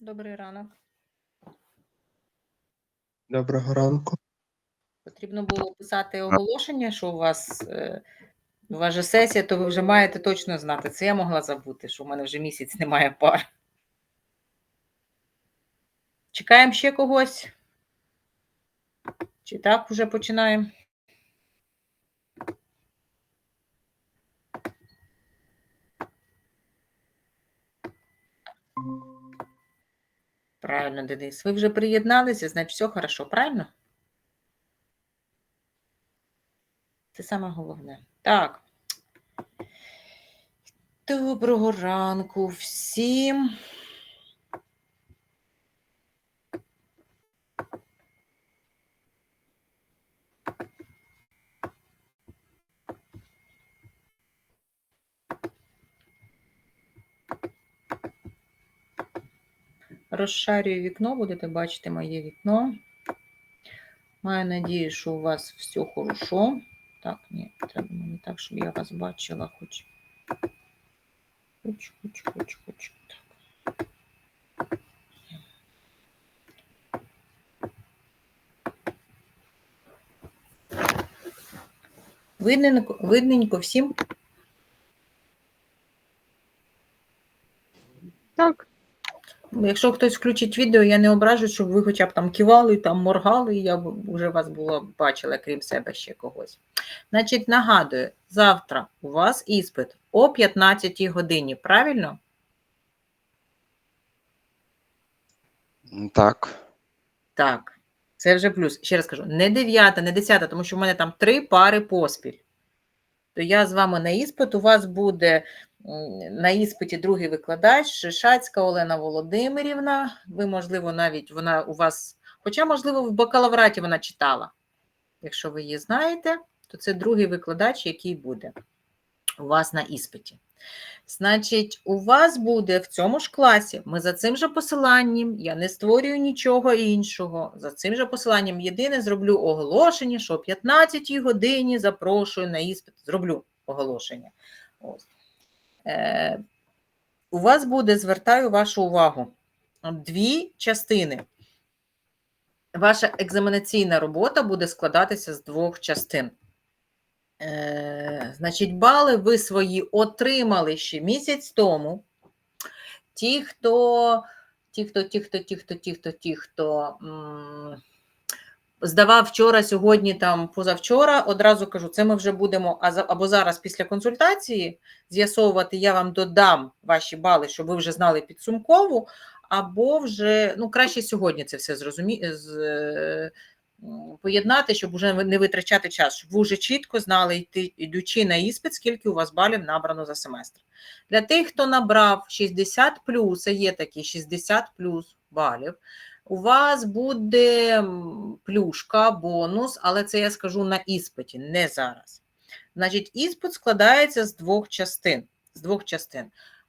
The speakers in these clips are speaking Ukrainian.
Добрий ранок. Доброго ранку. Потрібно було писати оголошення, що у вас, е, у вас же сесія, то ви вже маєте точно знати. Це я могла забути, що в мене вже місяць немає пар. Чекаємо ще когось? Чи так вже починаємо? Правильно, Денис. Ви вже приєдналися, значить все хорошо, правильно? Це саме головне. Так. Доброго ранку всім. Розшарюю вікно, будете бачити моє вікно. Маю надію, що у вас все хорошо. Так, ні, треба мені так, щоб я вас бачила, хоч. Хоч, хоч, хоч, хоч. Так. Видненько, видненько всім? Так, Ну, Якщо хтось включить відео, я не ображу, щоб ви хоча б там кивали, там моргали, я б вже вас була бачила, крім себе ще когось. Значить, нагадую, завтра у вас іспит о 15 годині, правильно? Так. Так, це вже плюс. Ще раз кажу, не 9, не 10, тому що в мене там три пари поспіль. То я з вами на іспит. У вас буде на іспиті другий викладач Шишацька Олена Володимирівна. Ви, можливо, навіть вона у вас, хоча, можливо, в бакалавраті вона читала. Якщо ви її знаєте, то це другий викладач, який буде у вас на іспиті. Значить, у вас буде в цьому ж класі, ми за цим же посиланням, я не створюю нічого іншого. За цим же посиланням єдине зроблю оголошення, що о 15 годині запрошую на іспит. Зроблю оголошення. Ось. Е, у вас буде, звертаю вашу увагу, дві частини. Ваша екзаменаційна робота буде складатися з двох частин. Е, значить, бали ви свої отримали ще місяць тому. Ті, хто, ті, хто, ті, хто, ті, хто, ті, хто, ті, хто м, здавав вчора, сьогодні, там, позавчора, одразу кажу, це ми вже будемо або зараз після консультації з'ясовувати, я вам додам ваші бали, щоб ви вже знали підсумкову, або вже, ну, краще сьогодні це все зрозумі... з, е, поєднати, щоб вже не витрачати час, щоб ви вже чітко знали, йти, йдучи на іспит, скільки у вас балів набрано за семестр. Для тих, хто набрав 60 плюс, а є такі 60 плюс балів, у вас буде плюшка, бонус, але це я скажу на іспиті, не зараз. Значить, іспит складається з двох частин. З двох частин.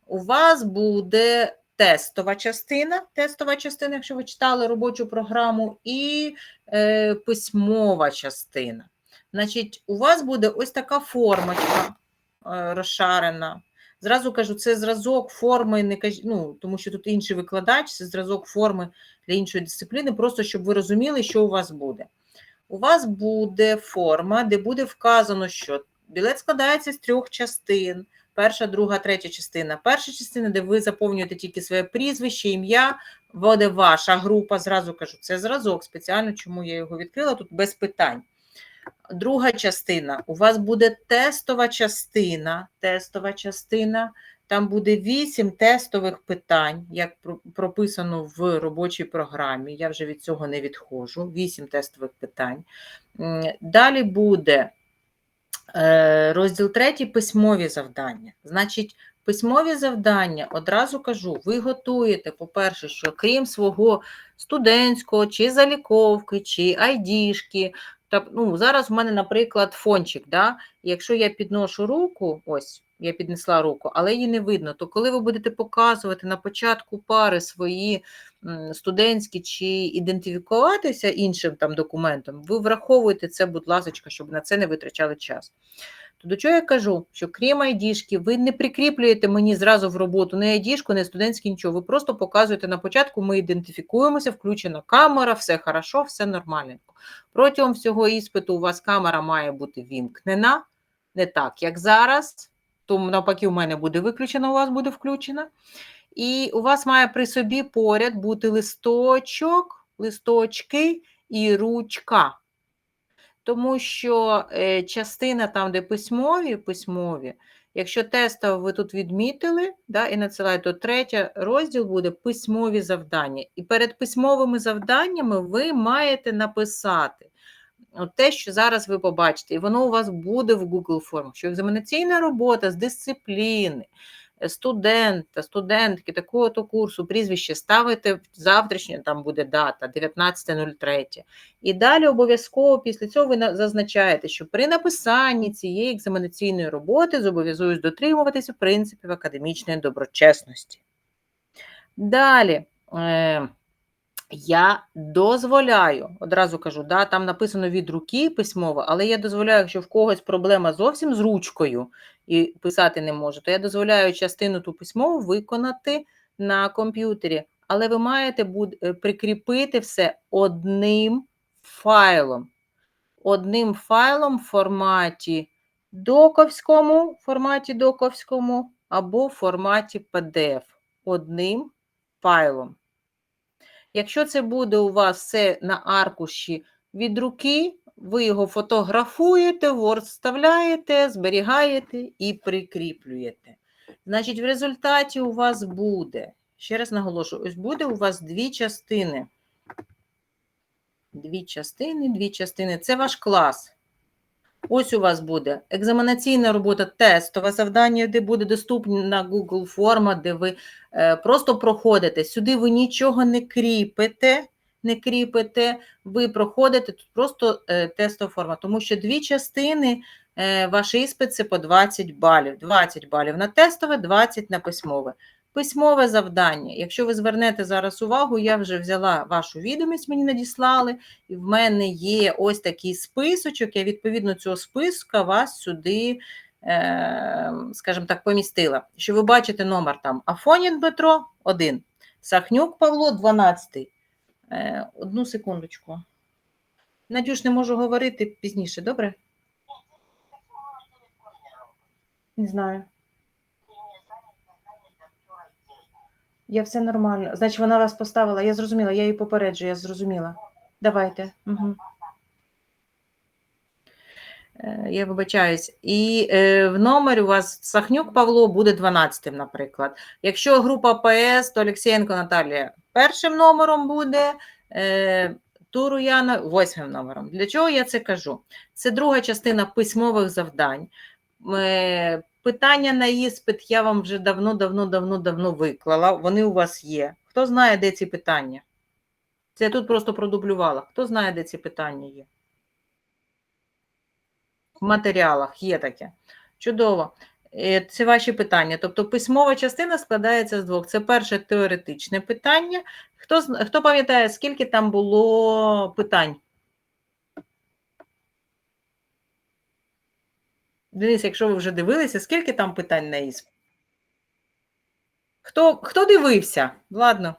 У вас буде тестова частина, тестова частина, якщо ви читали робочу програму, і е, письмова частина. Значить, у вас буде ось така формочка е, розшарена. Зразу кажу, це зразок форми, не кажіть, ну, тому що тут інший викладач, це зразок форми для іншої дисципліни, просто щоб ви розуміли, що у вас буде. У вас буде форма, де буде вказано, що білет складається з трьох частин. Перша, друга, третя частина. Перша частина, де ви заповнюєте тільки своє прізвище, ім'я, буде ваша група. Зразу кажу, це зразок спеціально, чому я його відкрила тут без питань. Друга частина. У вас буде тестова частина. Тестова частина. Там буде вісім тестових питань, як прописано в робочій програмі. Я вже від цього не відходжу. Вісім тестових питань. Далі буде е, розділ третій письмові завдання. Значить, письмові завдання, одразу кажу, ви готуєте, по-перше, що крім свого студентського, чи заліковки, чи айдішки, ну, зараз в мене, наприклад, фончик. Да? Якщо я підношу руку, ось Я піднесла руку, але її не видно. То коли ви будете показувати на початку пари свої студентські чи ідентифікуватися іншим там документом, ви враховуєте це, будь ласка, щоб на це не витрачали час. То до чого я кажу, що крім айдішки, ви не прикріплюєте мені зразу в роботу не айдішку, не студентське нічого. Ви просто показуєте на початку, ми ідентифікуємося, включена камера, все хорошо, все нормально. Протягом всього іспиту у вас камера має бути вімкнена, не так, як зараз. Тому навпаки, у мене буде виключена, у вас буде включена. І у вас має при собі поряд бути листочок, листочки і ручка. Тому що е, частина там, де письмові, письмові, якщо тестово ви тут відмітили да, і надсилаєте, то третій розділ буде письмові завдання. І перед письмовими завданнями ви маєте написати от те, що зараз ви побачите, і воно у вас буде в Google формах, що екзаменаційна робота з дисципліни, студента, студентки такого-то курсу, прізвище ставите завтрашнє, там буде дата 19.03. І далі обов'язково після цього ви зазначаєте, що при написанні цієї екзаменаційної роботи зобов'язуюсь дотримуватися принципів академічної доброчесності. Далі. Я дозволяю, одразу кажу, да, там написано від руки письмово, але я дозволяю, якщо в когось проблема зовсім з ручкою і писати не може, то я дозволяю частину ту письмову виконати на комп'ютері. Але ви маєте е, прикріпити все одним файлом. Одним файлом в форматі доковському, форматі доковському або в форматі PDF. Одним файлом. Якщо це буде у вас все на аркуші від руки, ви його фотографуєте, Word вставляєте, зберігаєте і прикріплюєте. Значить, в результаті у вас буде, ще раз наголошую, ось буде у вас дві частини. Дві частини, дві частини. Це ваш клас. Ось у вас буде екзаменаційна робота, тестове завдання, де буде доступна Google форма, де ви е, просто проходите. Сюди ви нічого не кріпите, не кріпите, ви проходите тут просто е, тестова форма, тому що дві частини е, ваш іспит це по 20 балів. 20 балів на тестове, 20 на письмове. Письмове завдання. Якщо ви звернете зараз увагу, я вже взяла вашу відомість, мені надіслали, і в мене є ось такий списочок. Я відповідно цього списка вас сюди, е, скажімо так, помістила. Що ви бачите номер там Афонін Петро 1, Сахнюк Павло 12. Е, одну секундочку. Надюш, не можу говорити пізніше, добре? Не знаю. Я все нормально. Значить, вона вас поставила. Я зрозуміла, я її попереджу, я зрозуміла. Давайте. Угу. Я вибачаюсь. І е, в номері у вас Сахнюк Павло буде 12, наприклад. Якщо група ПС, то Олексієнко Наталія першим номером буде, е, Туру Яна восьмим номером. Для чого я це кажу? Це друга частина письмових завдань. Е, Питання на іспит я вам вже давно, давно, давно, давно виклала. Вони у вас є. Хто знає, де ці питання? Це я тут просто продублювала. Хто знає, де ці питання є? В матеріалах є таке. Чудово. Е, Це ваші питання. Тобто письмова частина складається з двох. Це перше теоретичне питання. Хто, хто пам'ятає, скільки там було питань? Денис, якщо ви вже дивилися, скільки там питань на іспит? Хто, хто дивився? Ладно.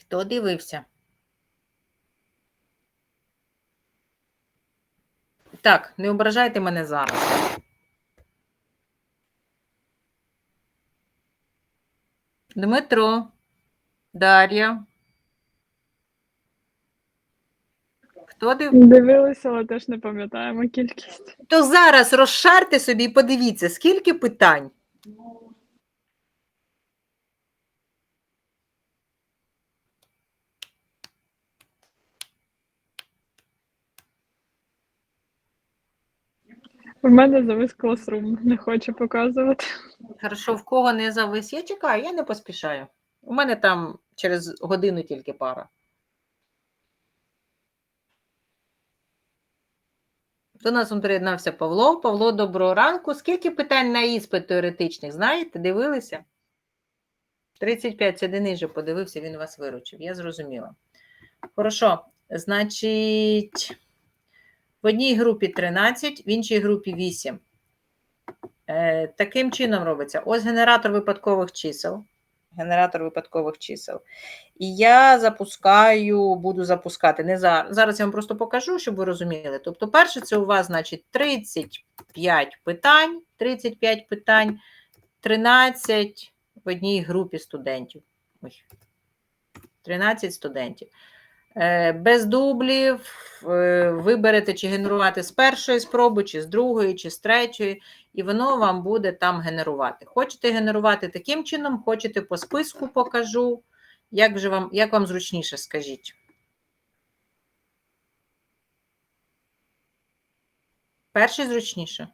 Хто дивився? Так, не ображайте мене зараз. Дмитро, Дар'я. Хто див... Дивилися, але теж не пам'ятаємо кількість. То зараз розшарте собі і подивіться, скільки питань. У мене завис класрум, не хоче показувати. Хорошо, в кого не завис. Я чекаю, я не поспішаю. У мене там через годину тільки пара. До нас приєднався Павло. Павло, доброго ранку. Скільки питань на іспит теоретичних? Знаєте, дивилися? 35 це Денис подивився, він вас виручив. Я зрозуміла. Хорошо. Значить, в одній групі 13, в іншій групі 8. Е, таким чином робиться. Ось генератор випадкових чисел. Генератор випадкових чисел. І я запускаю, буду запускати не зараз. Зараз я вам просто покажу, щоб ви розуміли. Тобто, перше, це у вас, значить, 35 питань, 35 питань, 13 в одній групі студентів. Ой, 13 студентів. Е, Без дублів е, виберете, чи генерувати з першої спроби, чи з другої, чи з третьої, і воно вам буде там генерувати. Хочете генерувати таким чином, хочете по списку покажу. Як вже вам, як вам зручніше, скажіть? Перший зручніше.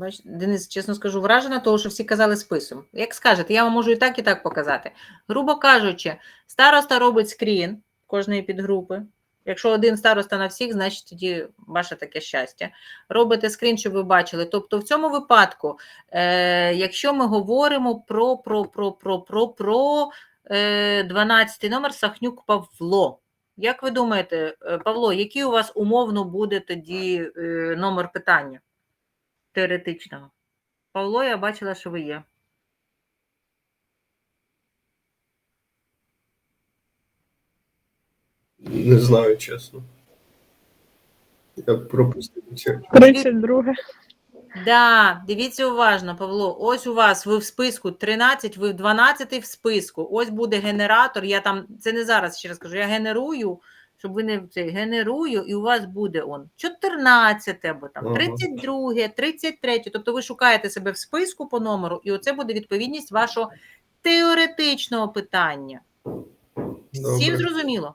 Бач, Денис, чесно скажу, вражена, того, що всі казали списом. Як скажете, я вам можу і так, і так показати. Грубо кажучи, староста робить скрін кожної підгрупи. Якщо один староста на всіх, значить тоді ваше таке щастя. Робите скрін, щоб ви бачили. Тобто, в цьому випадку, е, якщо ми говоримо про, про, про, про, про, про е, 12 номер Сахнюк Павло. Як ви думаєте, е, Павло, який у вас умовно буде тоді е, номер питання теоретичного? Павло, я бачила, що ви є. Не знаю, чесно. Я пропустив це. 32. Да, дивіться уважно, Павло. Ось у вас ви в списку 13, ви в 12 в списку. Ось буде генератор. Я там це не зараз ще раз кажу. Я генерую, щоб ви не це генерую, і у вас буде он 14 або там 32, 33. Тобто ви шукаєте себе в списку по номеру, і оце буде відповідність вашого теоретичного питання. Всім зрозуміло?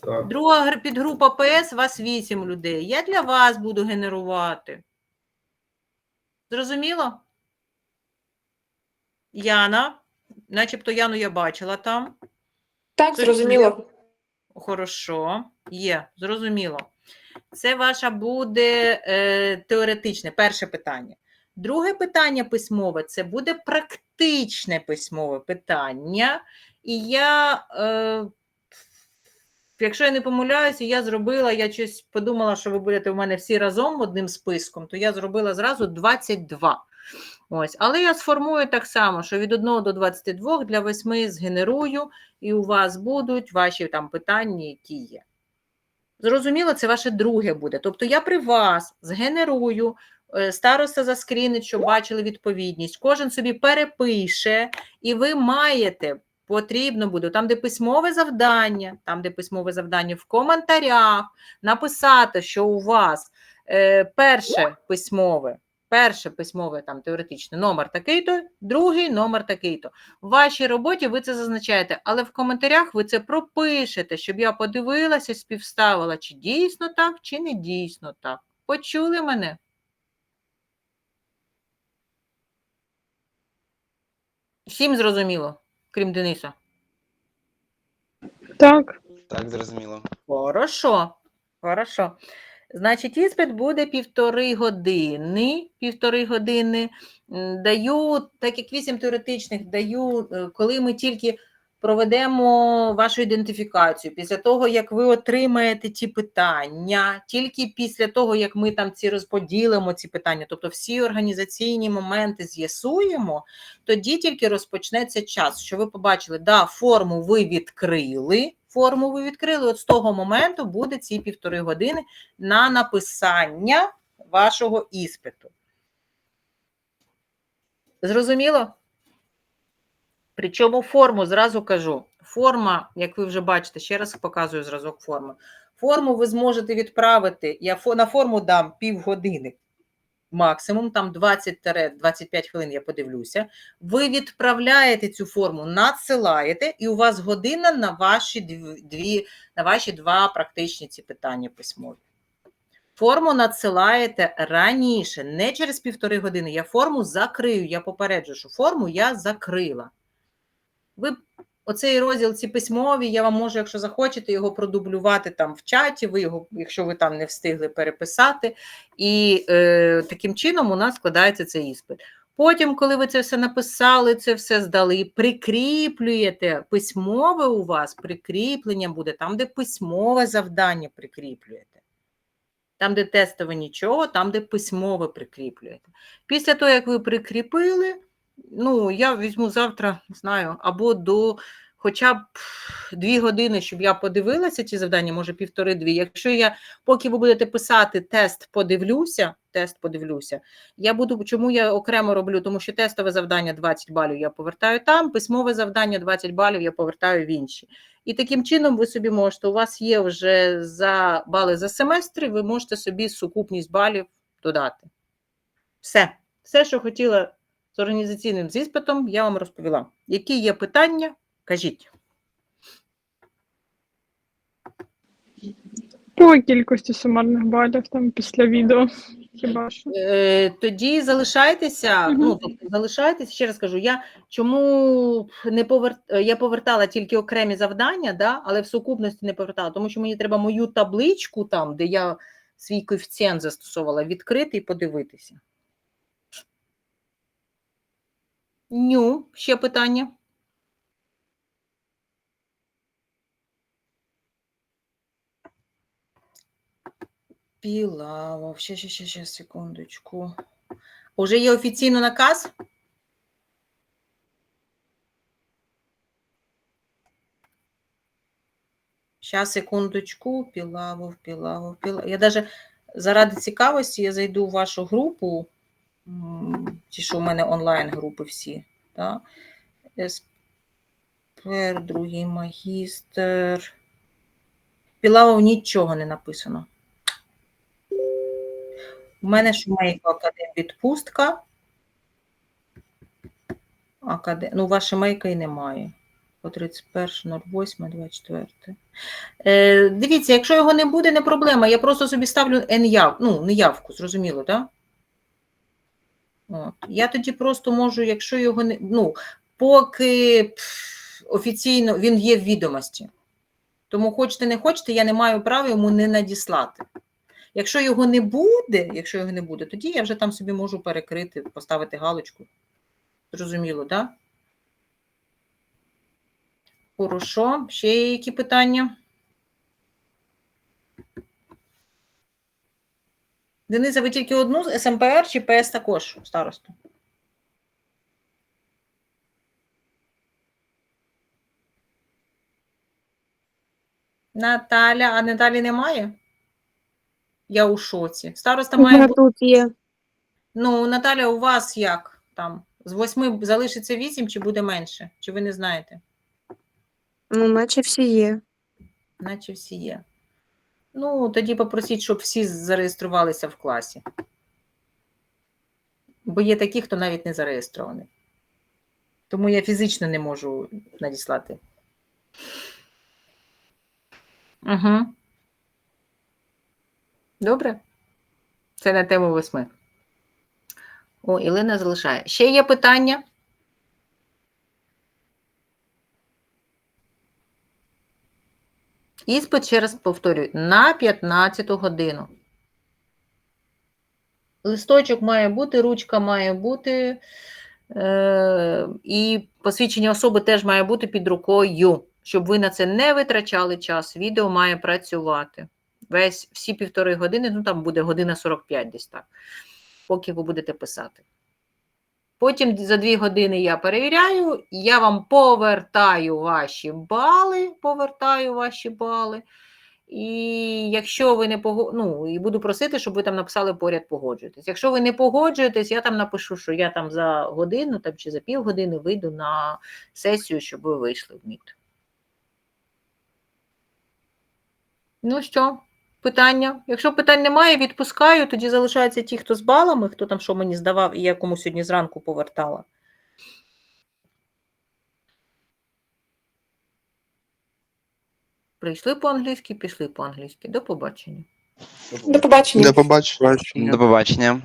Так. Друга підгрупа ПС, вас 8 людей. Я для вас буду генерувати. Зрозуміло? Яна, начебто Яну я бачила там. Так, зрозуміло. Хорошо, є, зрозуміло. Це ваше буде е, теоретичне перше питання. Друге питання письмове це буде практичне письмове питання. І я, е, якщо я не помиляюся, я зробила, я щось подумала, що ви будете у мене всі разом одним списком, то я зробила зразу 22. Ось. Але я сформую так само, що від 1 до 22 для 8 згенерую, і у вас будуть ваші там питання, які є. Зрозуміло, це ваше друге буде. Тобто я при вас згенерую, е, староста заскрінить, щоб бачили відповідність, кожен собі перепише, і ви маєте, потрібно буде, там, де письмове завдання, там, де письмове завдання в коментарях, написати, що у вас е, перше письмове, перше письмове там теоретично номер такий-то, другий номер такий-то. В вашій роботі ви це зазначаєте, але в коментарях ви це пропишете, щоб я подивилася, співставила, чи дійсно так, чи не дійсно так. Почули мене? Всім зрозуміло, крім Дениса. Так. Так, зрозуміло. Хорошо, хорошо. Значить, іспит буде півтори години. Півтори години. Даю, так як вісім теоретичних, даю, е, коли ми тільки проведемо вашу ідентифікацію, після того, як ви отримаєте ті питання, тільки після того, як ми там ці розподілимо ці питання, тобто всі організаційні моменти з'ясуємо, тоді тільки розпочнеться час, що ви побачили, да, форму ви відкрили, форму ви відкрили, от з того моменту буде ці півтори години на написання вашого іспиту. Зрозуміло? Причому форму зразу кажу. Форма, як ви вже бачите, ще раз показую зразок форми. Форму ви зможете відправити. Я на форму дам півгодини максимум, там 20-25 хвилин я подивлюся. Ви відправляєте цю форму, надсилаєте, і у вас година на ваші дві, на ваші два практичні ці питання письмові. Форму надсилаєте раніше, не через півтори години. Я форму закрию. Я попереджу, що форму я закрила. Ви Оцей розділ ці письмові, я вам можу, якщо захочете, його продублювати там в чаті, ви його, якщо ви там не встигли переписати. І е, таким чином у нас складається цей іспит. Потім, коли ви це все написали, це все здали, прикріплюєте письмове у вас, прикріплення буде там, де письмове завдання прикріплюєте. Там, де тестове нічого, там, де письмове прикріплюєте. Після того, як ви прикріпили, ну, я візьму завтра, не знаю, або до хоча б дві години, щоб я подивилася ці завдання, може півтори-дві. Якщо я, поки ви будете писати тест, подивлюся, тест подивлюся, я буду, чому я окремо роблю, тому що тестове завдання 20 балів я повертаю там, письмове завдання 20 балів я повертаю в інші. І таким чином ви собі можете, у вас є вже за бали за семестр, ви можете собі сукупність балів додати. Все, все, що хотіла з організаційним з іспитом, я вам розповіла. Які є питання, кажіть. По кількості сумарних балів там після відео. Хіба що? Е, тоді залишайтеся. Ну, тобто залишайтеся, ще раз кажу, я чому не повер... е, я повертала тільки окремі завдання, да, але в сукупності не повертала, тому що мені треба мою табличку там, де я свій коефіцієнт застосовувала, відкрити і подивитися. Ню, ще питання. Пілавов. Ще, ще, ще, ще, секундочку. Уже є офіційно наказ? Щас, секундочку. Пілавов, Пілавов, Пілавов. Я даже заради цікавості я зайду в вашу групу. Ті, що у мене онлайн групи всі. Да? Еспер, другий магістр. Пілавов нічого не написано. У мене Шумейко Академ відпустка. Академ... Ну, ваша мейка і немає. По 31.08.24. Е, дивіться, якщо його не буде, не проблема. Я просто собі ставлю N-яв... ну, не явку, зрозуміло, так? От. Я тоді просто можу, якщо його не. Ну, поки офіційно він є в відомості. Тому хочете, не хочете, я не маю права йому не надіслати. Якщо його не буде, якщо його не буде, тоді я вже там собі можу перекрити, поставити галочку. Зрозуміло, так? Да? Хорошо. Ще є які питання? Дениза, ви тільки одну з СМПР чи ПС також старосту? Наталя, а Наталі немає? Я у шоці. Староста має бути. тут є. Ну, Наталя, у вас як там? З восьми залишиться вісім чи буде менше? Чи ви не знаєте? Ну, наче всі є. Наче всі є. Ну, тоді попросіть, щоб всі зареєструвалися в класі. Бо є такі, хто навіть не зареєстрований. Тому я фізично не можу надіслати. Угу. Добре. Це на тему восьми. О, Ілина залишає. Ще є питання? Іспит, ще раз повторюю, на 15 годину. Листочок має бути, ручка має бути, е, і посвідчення особи теж має бути під рукою, щоб ви на це не витрачали час. Відео має працювати. Весь всі півтори години, ну там буде година 45 десь так, поки ви будете писати. Потім за дві години я перевіряю, я вам повертаю ваші бали, повертаю ваші бали. І якщо ви не пого... ну, і буду просити, щоб ви там написали поряд погоджуєтесь. Якщо ви не погоджуєтесь, я там напишу, що я там за годину там, чи за півгодини вийду на сесію, щоб ви вийшли в МІД. Ну що, питання? Якщо питань немає, відпускаю, тоді залишаються ті, хто з балами, хто там що мені здавав, і я кому сьогодні зранку повертала. Прийшли по-англійськи, пішли по-англійськи. До побачення. До побачення. До побачення. До побачення.